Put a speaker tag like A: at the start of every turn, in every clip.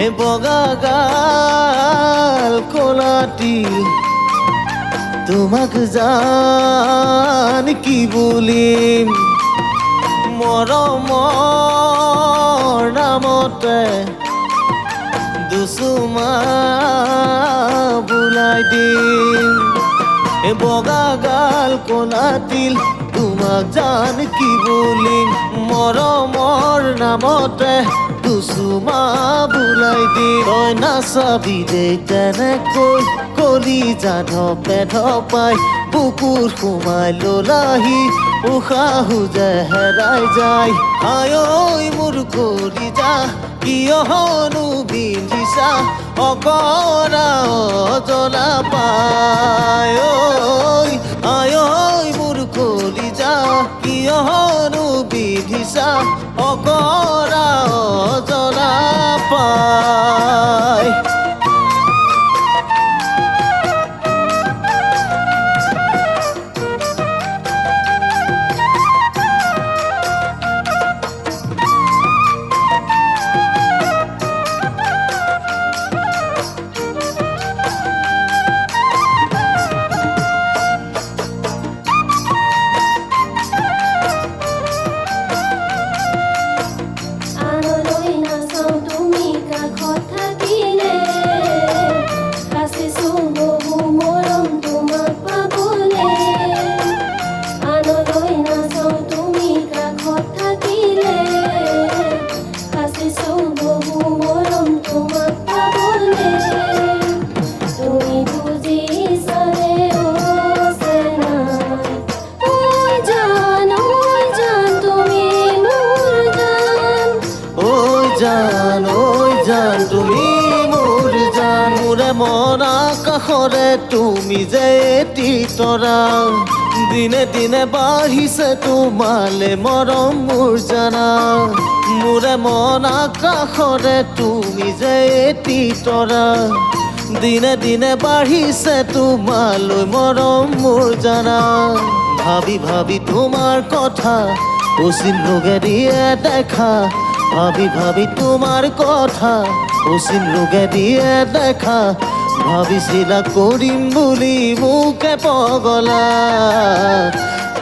A: হে বগা গাল কোলাটি, তোমাক জান কি বলিম? মৰমৰ নামতে দুচুমা বুলাই দিম। বগা গাল কোলাটিল, তোমাক জান কি বলিম? মৰমৰ নামতে দুচুমা বুলাই দিম তই নাচাবি দে তেনেকৈ কলি যাধ পেধ পাই, বুকুৰ সোমাই ললাহি, উশাহো যে হেৰাই যায়। ঐ মোৰ কৰি যা, কিয়নো বিন্ধিছা, অকৰা অজলা পায় ঐ মোৰ কৰি যা, কিয়নো বিন্ধিছা অকৰা অজলা পায়
B: তুমি মোৰ জান
A: মোৰে আকাশৰে তুমি যে এটি তৰা দিনে দিনে বাঢ়িছে তোমালে মৰম মোৰ জানা। মোৰে মন আকাশৰে, তুমি যে এটি তৰা। দিনে দিনে বাঢ়িছে তোমালৈ মৰম মোৰ জানা। ভাবি ভাবি তোমাৰ কথা, অচিন ৰোগে দিয়ে দেখা। ভাবি ভাবি তোমাৰ কথা অচিন ৰোগে দিয়ে দেখা, ভাবিছিলা কৰিম বুলি মোকে পগলা।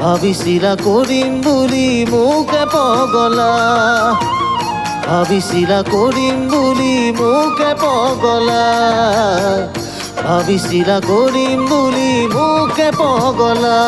A: ভাবিছিলা কৰিম বুলি মোকে পগলা। ভাবিছিলা কৰিম বুলি মোকে পগলা। ভাবিছিলা কৰিম বুলি মোকে পগলা।